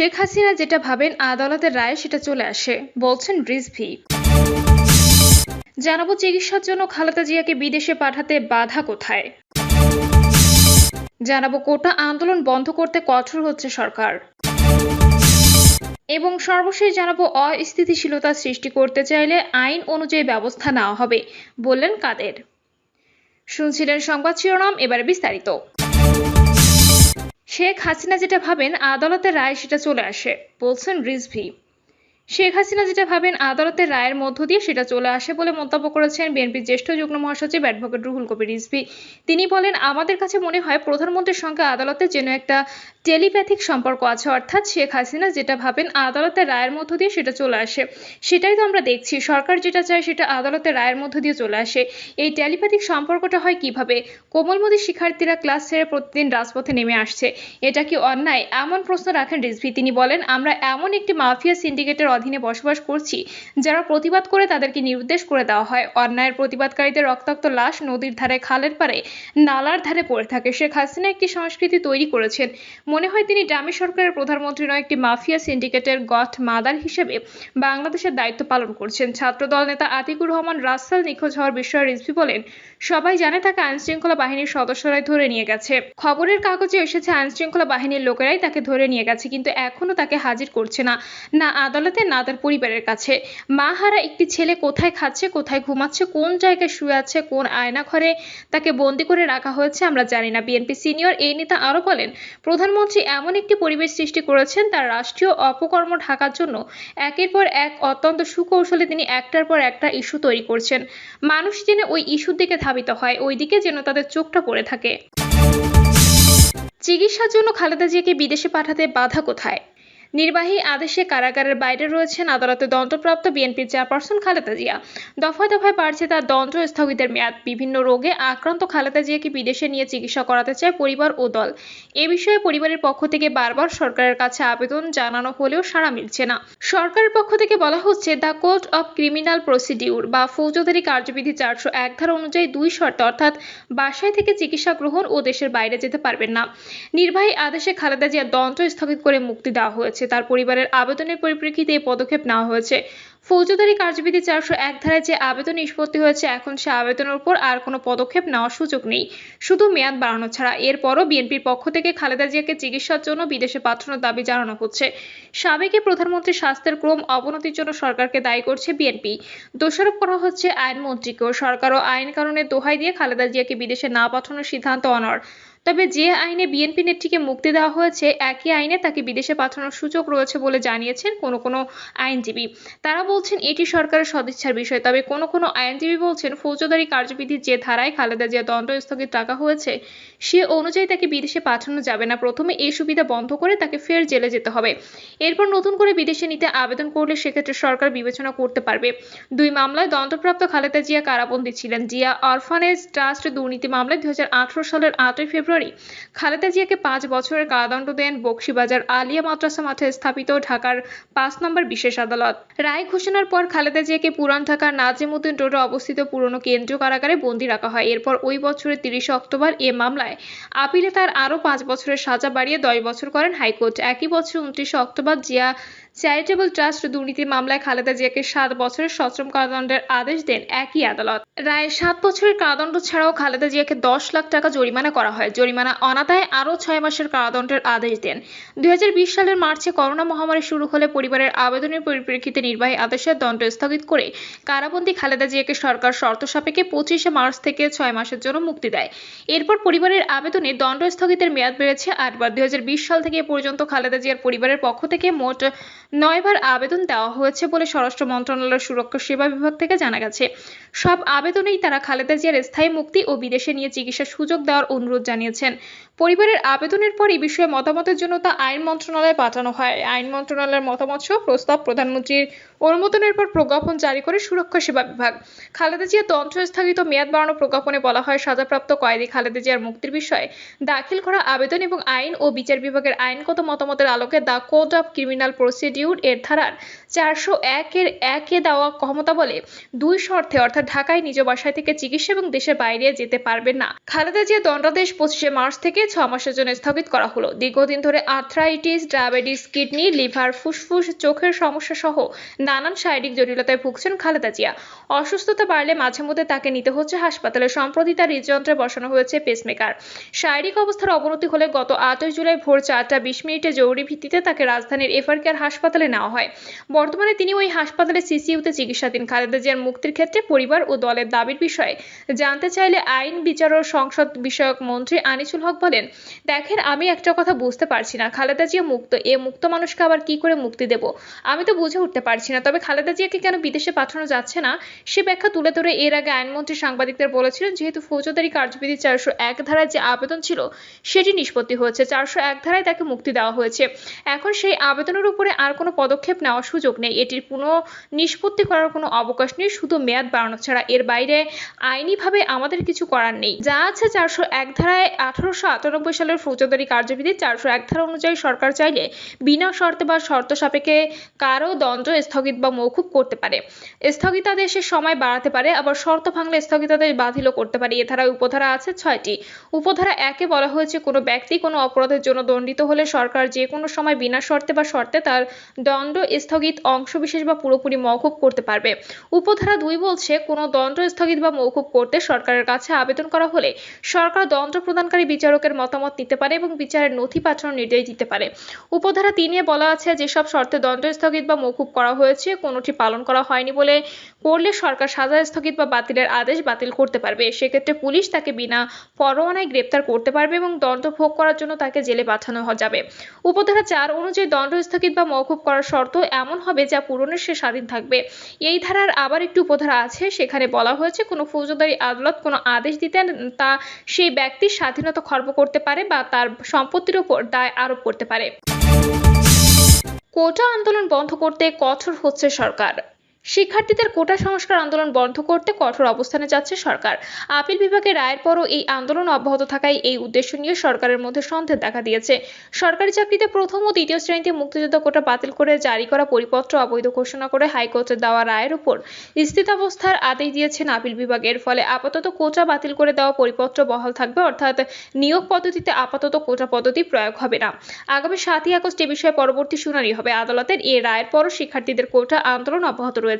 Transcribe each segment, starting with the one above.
শেখ হাসিনা যেটা ভাবেন আদালতের রায় সেটা চলে আসে, বলছেন রিজভি। জানাব চিকিৎসার জন্য খালেদা জিয়াকে বিদেশে পাঠাতে বাধা কোথায়? জানাব কোটা আন্দোলন বন্ধ করতে কঠোর হচ্ছে সরকার। এবং সর্বশেষ জানাব অস্থিতিশীলতা সৃষ্টি করতে চাইলে আইন অনুযায়ী ব্যবস্থা নেওয়া হবে, বললেন কাদের। শুনছিলেন সংবাদ শিরোনাম, এবারে বিস্তারিত। শেখ হাসিনা যেটা ভাবেন আদালতের রায় সেটা চলে আসে বলছেন রিজভি। শেখ হাসিনা যেটা ভাবেন আদালতের রায়ের মধ্য দিয়ে সেটা চলে আসে বলে মন্তব্য করেছেন বিএনপির জ্যেষ্ঠ যুগ্ম মহাসচিব অ্যাডভোকেট রুহুল কবির রিজভি। তিনি বলেন, আমাদের কাছে মনে হয় প্রধানমন্ত্রীর সঙ্গে আদালতের যেন একটা টেলিপ্যাথিক সম্পর্ক আছে, অর্থাৎ শেখ হাসিনা যেটা ভাবেন আদালতের রায়ের মধ্য দিয়ে সেটা চলে আসে। সেটাই তো আমরা দেখছি, সরকার যেটা চায় সেটা আদালতের রায়ের মধ্য দিয়ে চলে আসে। এই টেলিপ্যাথিক সম্পর্কটা হয় কীভাবে? কোমলমতি শিক্ষার্থীরা ক্লাস ছেড়ে প্রতিদিন রাজপথে নেমে আসছে। এটা কি অন্যায়? এমন প্রশ্ন রাখেন রিজভি। তিনি বলেন, আমরা এমন একটি মাফিয়া সিন্ডিকেটের অধীনে বসবাস করছি। যারা প্রতিবাদ করে তাদেরকে নির্দেশ করে দেওয়া হয়। অন্যায়ের প্রতিবাদকারীদের রক্তাক্ত লাশ নদীর ধারে খালের পারে নালার ধারে পড়ে থাকে। শেখ হাসিনা একটি সংস্কৃতি তৈরি করেছেন। মনে হয় তিনি ডামি সরকারের প্রধানমন্ত্রী নয়, একটি মাফিয়া সিন্ডিকেটের গঠ মাদার হিসেবে বাংলাদেশের দায়িত্ব পালন করছেন। ছাত্রদল নেতা আতিকুর রহমান রাসেল নিখোঁজ হওয়ার বিষয়ে রিজভি বলেন, সবাই জানে তাকে আইনশৃঙ্খলা বাহিনীর সদস্যরাই ধরে নিয়ে গেছে। খবরের কাগজে এসেছে, আইনশৃঙ্খলা বাহিনীর লোকেরাই তাকে ধরে নিয়ে গেছে, কিন্তু এখনও তাকে হাজির করছে না। না আদালতে না তার পরিবারের কাছে। মা হারা একটি ছেলে কোথায় খাচ্ছে, কোথায় ঘুমাচ্ছে, কোন জায়গায় শুয়ে আছে, কোন আয়না ঘরে তাকে বন্দি করে রাখা হয়েছে আমরা জানি না। বিএনপি সিনিয়র এই নেতা আরও বলেন, প্রধানমন্ত্রী এমন একটি পরিবেশ সৃষ্টি করেছেন তার রাষ্ট্রীয় অপকর্ম ঢাকার জন্য। একের পর এক অত্যন্ত সুকৌশলে তিনি একটার পর একটা ইস্যু তৈরি করছেন। মানুষ যেন ওই ইস্যুর দিকে ধাবিত হয় ওই দিকে যেন তাদের চোখটা পড়ে থাকে। চিকিৎসার জন্য খালেদা জিয়াকে বিদেশে পাঠাতে বাধা কোথায়? নির্বাহী আদেশে কারাগারের বাইরে রয়েছেন আদালতে দণ্ডপ্রাপ্ত বিএনপির চেয়ারপারসন খালেদা জিয়া। দফায় দফায় বাড়ছে তার দণ্ড স্থগিতের মেয়াদ। বিভিন্ন রোগে আক্রান্ত খালেদা জিয়াকে বিদেশে নিয়ে চিকিৎসা করাতে চায় পরিবার ও দল। এ বিষয়ে পরিবারের পক্ষ থেকে বারবার সরকারের কাছে আবেদন জানানো হলেও সাড়া মিলছে না। সরকারের পক্ষ থেকে বলা হচ্ছে, the Code of Criminal Procedure বা ফৌজদারি কার্যবিধি চারশো এক ধারা অনুযায়ী দুই শর্ত, অর্থাৎ বাসায় থেকে চিকিৎসা গ্রহণ ও দেশের বাইরে যেতে পারবেন না। নির্বাহী আদেশে খালেদা জিয়ার দণ্ড স্থগিত করে মুক্তি দেওয়া হয়েছে। তার পরিবারের আবেদনের পরিপ্রেক্ষিতে এই পদক্ষেপ নেওয়া হয়েছে। ফৌজদারি কার্যবিধি চারশো এক ধারায় যে আবেদন নিষ্পত্তি হয়েছে, এখন সে আবেদনের উপর আর কোনো পদক্ষেপ নেওয়ার সুযোগ নেই। শুধু মেয়াদ বাড়ানো ছাড়া। এরপরও বিএনপির পক্ষ থেকে খালেদা জিয়াকে চিকিৎসার জন্য বিদেশে পাঠানোর দাবি জানানো হচ্ছে। সাবেক এই প্রধানমন্ত্রীর স্বাস্থ্যের ক্রম অবনতির জন্য সরকারকে দায়ী করছে বিএনপি। দোষারোপ করা হচ্ছে আইনমন্ত্রীকেও। সরকার ও আইন কারণে দোহাই দিয়ে খালেদা জিয়াকে বিদেশে না পাঠানোর সিদ্ধান্ত অনর তবে যে আইনে বিএনপি নেত্রীকে মুক্তি দেওয়া হয়েছে, একই আইনে তাকে বিদেশে পাঠানোর সুযোগ রয়েছে বলে জানিয়েছেন কোনো কোনো আইনজীবী। তারা বলছেন, এটি সরকারের সদিচ্ছার বিষয়। তবে কোনো কোনো আইনজীবী বলছেন, ফৌজদারি কার্যবিধির যে ধারায় খালেদা জিয়া দণ্ড স্থগিত রাখা হয়েছে, সে অনুযায়ী তাকে বিদেশে পাঠানো যাবে না। প্রথমে এই সুবিধা বন্ধ করে তাকে ফের জেলে যেতে হবে। এরপর নতুন করে বিদেশে নিতে আবেদন করলে সেক্ষেত্রে সরকার বিবেচনা করতে পারবে। দুই মামলায় দণ্ডপ্রাপ্ত খালেদা জিয়া কারাবন্দী ছিলেন। জিয়া অরফানেজ ট্রাস্ট দুর্নীতি মামলায় দুই হাজার আঠারো সালের আটই ফেব্রুয়ারি খালেদা জিয়াকে পাঁচ বছরের কারাদণ্ড দেন বক্সিবাজার আলিয়া মাদ্রাসা মাঠে স্থাপিত ঢাকার পাঁচ নম্বর বিশেষ আদালত। রায় ঘোষণার পর খালেদা জিয়াকে পুরান ঢাকার নাজিমুদ্দিন রোডে অবস্থিত পুরনো কেন্দ্রীয় কারাগারে বন্দী রাখা হয়। এরপর ওই বছরের তিরিশে অক্টোবর এ মামলায় আপিলে তার আরও পাঁচ বছরের সাজা বাড়িয়ে দশ বছর করেন হাইকোর্ট। একই বছর উনত্রিশে অক্টোবর জিয়া চ্যারিটেবল ট্রাস্ট দুর্নীতি মামলায় খালেদা জিয়াকে সাত বছরের সশ্রম কারাদণ্ডের আদেশ দেন একই আদালত। রায়ে সাত বছরের কারাদণ্ড ছাড়াও খালেদা জিয়াকে দশ লাখ টাকা জরিমানা করা হয়। জরিমানা অনাদায়ে আরও ছয় মাসের কারাদণ্ডের আদেশ দেন। দুই সালের মার্চে করোনা মহামারী শুরু হলে পরিবারের আবেদনের পরিপ্রেক্ষিতে নির্বাহী আদেশের দণ্ড স্থগিত করে কারাবন্দী খালেদা জিয়াকে সরকার শর্ত সাপেক্ষে পঁচিশে মার্চ থেকে ছয় মাসের জন্য মুক্তি দেয়। এরপর পরিবারের আবেদনে দণ্ড স্থগিতের মেয়াদ বেড়েছে আটবার। দুই হাজার বিশ সাল থেকে পর্যন্ত খালেদা জিয়ার পরিবারের পক্ষ থেকে মোট নয়বার আবেদন দেওয়া হয়েছে বলে স্বরাষ্ট্র মন্ত্রণালয়ের সুরক্ষা সেবা বিভাগ থেকে জানা গেছে। সব আবেদনেই তারা খালেদা জিয়ার স্থায়ী মুক্তি ও বিদেশে নিয়ে চিকিৎসার সুযোগ দেওয়ার অনুরোধ জানিয়েছেন। পরিবারের আবেদনের পর বিষয়ে মতামতের জন্য তা আইন মন্ত্রণালয়ে পাঠানো হয়। আইন মন্ত্রণালয়ের মতামত সহ প্রস্তাব প্রধানমন্ত্রীর অনুমোদনের পর প্রজ্ঞাপন জারি করে সুরক্ষা সেবা বিভাগ। খালেদা জিয়া তন্ত্র স্থগিত মেয়াদ বাড়ানো প্রজ্ঞাপনে বলা হয়, সাজাপ্রাপ্ত কয়েদি খালেদা জিয়ার মুক্তির বিষয়ে দাখিল করা আবেদন এবং আইন ও বিচার বিভাগের আইনগত মতামতের আলোকে the Code of Criminal Procedure এর ধারার চারশো একের একে দেওয়া ক্ষমতা বলে দুই শর্তে, অর্থাৎ ঢাকায় নিজ বাসায় থেকে চিকিৎসা এবং দেশের বাইরে যেতে পারবেন না। খালেদা জিয়া দণ্ডাদেশ পঁচিশে মার্চ থেকে ছ মাসের জন্য স্থগিত করা হলো। দীর্ঘদিন ধরে আর্থ্রাইটিস, ডায়াবেটিস, কিডনি, লিভার, ফুসফুস, চোখের সমস্যা সহ নানান শারীরিক জটিলতায় ভুগছেন খালেদা জিয়া। অসুস্থতা বাড়লে মাঝে মধ্যে তাকে নিতে হচ্ছে হাসপাতালে। সম্প্রতি তার হৃদযন্ত্রে বসানো হয়েছে পেসমেকার শারীরিক অবস্থার অবনতি হলে গত আটই জুলাই ভোর চারটা বিশ মিনিটে জরুরি ভিত্তিতে তাকে রাজধানীর এফআর কেয়ার হাসপাতালে নেওয়া হয়। বর্তমানে তিনি ওই হাসপাতালে সিসিইউতে চিকিৎসাধীন। খালেদা জিয়ার মুক্তির ক্ষেত্রে পরিবার ও দলের দাবির বিষয়ে জানতে চাইলে আইন বিচার ও সংসদ বিষয়ক মন্ত্রী আনিসুল হক বলেন, দেখেন, আমি একটা কথা বুঝতে পারছি না। খালেদা জিয়া মুক্ত, এ মুক্ত মানুষকে আবার কি করে মুক্তি দেব? আমি তো বুঝে উঠতে পারছি না। তবে খালেদা জিয়াকে কেন বিদেশে পাঠানো যাচ্ছে না? সে ব্যাখ্যা তুলে ধরে এর আগে আইনমন্ত্রী সাংবাদিকদের বলেছিলেন, যেহেতু ফৌজদারি কার্যবিধি চারশো এক ধারায় যে আবেদন ছিল, সেটি নিষ্পত্তি হয়েছে। চারশো এক ধারায় তাকে মুক্তি দেওয়া হয়েছে। এখন সেই আবেদনের উপরে আর কোনো পদক্ষেপ নেওয়ার সুযোগ নেই। এটির পুনঃ নিষ্পত্তি করার কোনো অবকাশ নেই। শুধু মেয়াদ বাড়ানো ছাড়া এর বাইরে আইনিভাবে আমাদের কিছু করার নেই। যা আছে চারশো এক ধারায় আঠারোশো আটানব্বই সালের ফৌজদারি কার্যবিধি। চারশো এক ধারা অনুযায়ী সরকার চাইলে বিনা শর্তে বা শর্ত সাপেক্ষে কারও দণ্ড স্থগিত বা মৌকুব করতে পারে। স্থগিতাদেশের সময় বাড়াতে পারে, আবার শর্ত ভাঙলে স্থগিতাদেশ বাতিলও করতে পারে। এ ধারায় উপধারা আছে ছয়টি। উপধারা একে বলা হয়েছে কোনো ব্যক্তি কোনো অপরাধের জন্য দণ্ডিত হলে সরকার যে কোনো সময় বিনা শর্তে বা শর্তে তার দণ্ড স্থগিত অংশবিশেষ বা পুরোপুরি মৌকুব করতে পারবে। উপধারা দুই বলছে, কোনো দণ্ড স্থগিত বা মৌকুব করতে সরকারের কাছে আবেদন করা হলে সরকার দণ্ড প্রদানকারী বিচারকের মতামত নিতে পারে এবং বিচারের নথি পাঠানোর নির্দেশ দিতে পারে। উপধারা তিনে বলা আছে, যেসব শর্তে দণ্ড স্থগিত বা মৌকুব করা হয়েছে, কোনোটি পালন করা হয়নি বলে করলে সরকার সাজা স্থগিত বা বাতিলের আদেশ বাতিল করতে পারবে। সেক্ষেত্রে পুলিশ তাকে বিনা পরোয়ানায় গ্রেপ্তার করতে পারবে এবং দণ্ড ভোগ করার জন্য তাকে জেলে পাঠানো যাবে। উপধারা চার অনুযায়ী দণ্ড স্থগিত বা মৌকুব করার শর্ত এমন হবে যা পূরণের সে স্বাধীন থাকবে। এই ধারার আবার একটি উপধারা আছে, সেখানে বলা হয়েছে কোনো ফৌজদারি আদালত কোনো আদেশ দিতেন তা সেই ব্যক্তির স্বাধীনতা খর্ব করতে পারে বা তার সম্পত্তির উপর দায় আরোপ করতে পারে। কোটা আন্দোলন বন্ধ করতে কঠোর হচ্ছে সরকার। শিক্ষার্থীদের কোটা সংস্কার আন্দোলন বন্ধ করতে কঠোর অবস্থানে যাচ্ছে সরকার। আপিল বিভাগের রায়ের পরও এই আন্দোলন অব্যাহত থাকায় এই উদ্দেশ্য নিয়ে সরকারের মধ্যে সন্দেহ দেখা দিয়েছে। সরকারি চাকরিতে প্রথম ও দ্বিতীয় শ্রেণীতে মুক্তিযোদ্ধা কোটা বাতিল করে জারি করা পরিপত্র অবৈধ ঘোষণা করে হাইকোর্টের দেওয়া রায়ের উপর স্থিতাবস্থার আদেশ দিয়েছেন আপিল বিভাগের। ফলে আপাতত কোটা বাতিল করে দেওয়া পরিপত্র বহাল থাকবে, অর্থাৎ নিয়োগ পদ্ধতিতে আপাতত কোটা পদ্ধতি প্রয়োগ হবে না। আগামী সাতই আগস্ট এ বিষয়ে পরবর্তী শুনানি হবে। আদালতের এই রায়ের পরও শিক্ষার্থীদের কোটা আন্দোলন অব্যাহত রয়েছে।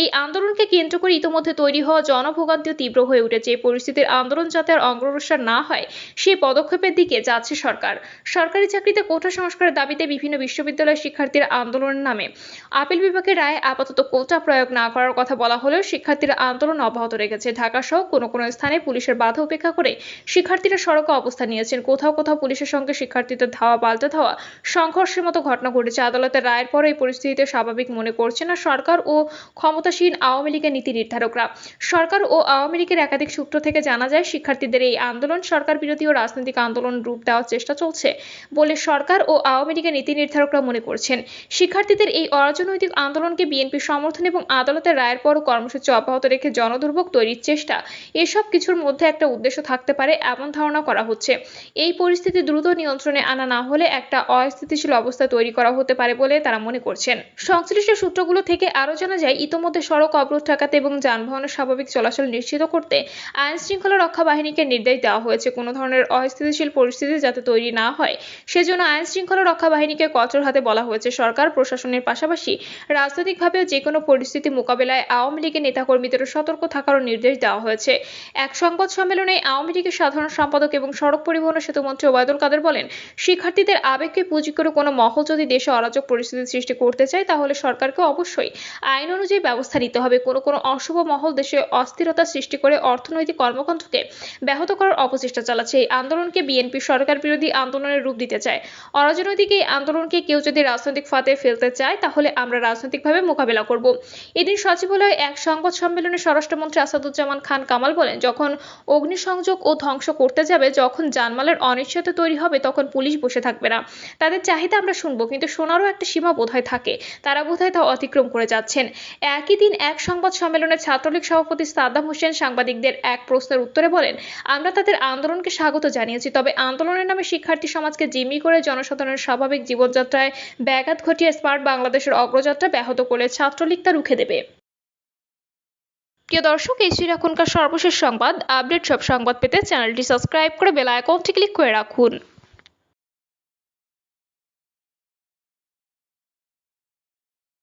এই আন্দোলনকে কেন্দ্র করে ইতোমধ্যে তৈরি হওয়া জনভোগান্তিও তীব্র হয়ে উঠেছে। এই পরিস্থিতির আন্দোলন যাতে আর অগ্রসর না হয় সেই পদক্ষেপের দিকে যাচ্ছে সরকার। সরকারি চাকরিতে কোটা সংস্কারের দাবিতে বিভিন্ন বিশ্ববিদ্যালয়ের শিক্ষার্থীরা আন্দোলনের নামে। আপিল বিভাগের রায়ে আপাতত কোটা প্রয়োগ না করার কথা বলা হলেও শিক্ষার্থীরা আন্দোলন অব্যাহত রেখেছে। ঢাকা সহ কোনো কোনো স্থানে পুলিশের বাধা উপেক্ষা করে শিক্ষার্থীরা সড়কে অবস্থান নিয়েছেন। কোথাও কোথাও পুলিশের সঙ্গে শিক্ষার্থীদের ধাওয়া, পাল্টে ধাওয়া, সংঘর্ষের মতো ঘটনা ঘটেছে। আদালতের রায়ের পর এই পরিস্থিতিতে স্বাভাবিক মনে করছে না সরকার ও ক্ষমতাসীন আওয়ামী লীগের নীতি নির্ধারকরা। সরকার ও আওয়ামী লীগের একাধিক সূত্র থেকে জানা যায়, শিক্ষার্থীদের এই আন্দোলন সরকার বিরোধী ও রাজনৈতিক আন্দোলন রূপ দেওয়ার চেষ্টা চলছে বলে সরকার ও আওয়ামী লীগের নীতি নির্ধারকরা মনে করছেন। শিক্ষার্থীদের এই অরাজনৈতিক আন্দোলনকে বিএনপি সমর্থন এবং আদালতের রায়ের পরও কর্মসূচি অব্যাহত রেখে জনদুর্ভোগ তৈরির চেষ্টা। এসব কিছুর মধ্যে একটা উদ্দেশ্য থাকতে পারে এমন ধারণা করা হচ্ছে। এই পরিস্থিতি দ্রুত নিয়ন্ত্রণে আনা না হলে একটা অস্থিতিশীল অবস্থা তৈরি করা হতে পারে বলে তারা মনে করছেন। সংশ্লিষ্ট সূত্রগুলো থেকে আরও জানা যায়, ইতোমধ্যে সড়ক অবরোধ ঠেকাতে এবং যানবাহনের স্বাভাবিক চলাচল নিশ্চিত করতে আইন শৃঙ্খলা রক্ষা বাহিনীকে নির্দেশ দেওয়া হয়েছে। কোনো ধরনের অস্থিতিশীল পরিস্থিতি যাতে তৈরি না হয়, সেজন্য আইন শৃঙ্খলা রক্ষা বাহিনীকে কঠোর হাতে বলা হয়েছে। সরকার, প্রশাসনের পাশাপাশি রাজনৈতিকভাবেও যে কোনো পরিস্থিতি মোকাবেলায় আওয়ামী লীগের নেতাকর্মীদেরও সতর্ক থাকারও নির্দেশ দেওয়া হয়েছে। এক সংবাদ সম্মেলনে আওয়ামী লীগের সাধারণ সম্পাদক এবং সড়ক পরিবহন ও সেতুমন্ত্রী ওবায়দুল কাদের বলেন, শিক্ষার্থীদের আবেগকে পুঁজি করে কোনো মহল যদি দেশে অরাজক পরিস্থিতি সৃষ্টি করতে চায়, তাহলে সরকারকে অবশ্যই আইন অনুযায়ী ব্যবস্থা নিতে হবে। কোনো কোনো অশুভ মহল দেশে অস্থিরতা সৃষ্টি করে অর্থনৈতিক কর্মকাণ্ডকে ব্যাহত করার অপচেষ্টা চালাচ্ছে। এই আন্দোলনকে বিএনপি সরকার বিরোধী আন্দোলনের রূপ দিতে চায়। অরাজনৈতিক এই আন্দোলনকে কেউ যদি রাজনৈতিক ফাঁদে ফেলতে চায়, তাহলে আমরা রাজনৈতিকভাবে মোকাবেলা করব। এদিন সচিবালয়ে এক সংবাদ সম্মেলনে স্বরাষ্ট্রমন্ত্রী আসাদুজ্জামান খান কামাল বলেন, যখন অগ্নিসংযোগ ও ধ্বংস করতে যাবে, যখন জানমালের অনিশ্চয়তা তৈরি হবে, তখন পুলিশ বসে থাকবে না। তাদের চাহিদা আমরা শুনব, কিন্তু শোনারও একটা সীমা বোধহয় থাকে। তারা বোধহয় তা অতিক্রম করে যাচ্ছেন। একই দিন এক সংবাদ সম্মেলনে ছাত্রলীগ সভাপতি সাদ্দাম হোসেন সাংবাদিকদের এক প্রশ্নের উত্তরে বলেন, আমরা তাদের আন্দোলনকে স্বাগত জানিয়েছি, তবে আন্দোলনের নামে শিক্ষার্থী সমাজকে জিম্মি করে জনসাধারণের স্বাভাবিক জীবনযাত্রায় ব্যাঘাত ঘটিয়ে স্মার্ট বাংলাদেশের অগ্রযাত্রা ব্যাহত করলে ছাত্রলীগ তা রুখে দেবে। প্রিয় দর্শক, এই ছিল এখনকার সর্বশেষ সংবাদ। আপডেট সব সংবাদ পেতে চ্যানেলটি সাবস্ক্রাইব করে বেল আইকনটি ক্লিক করে রাখুন।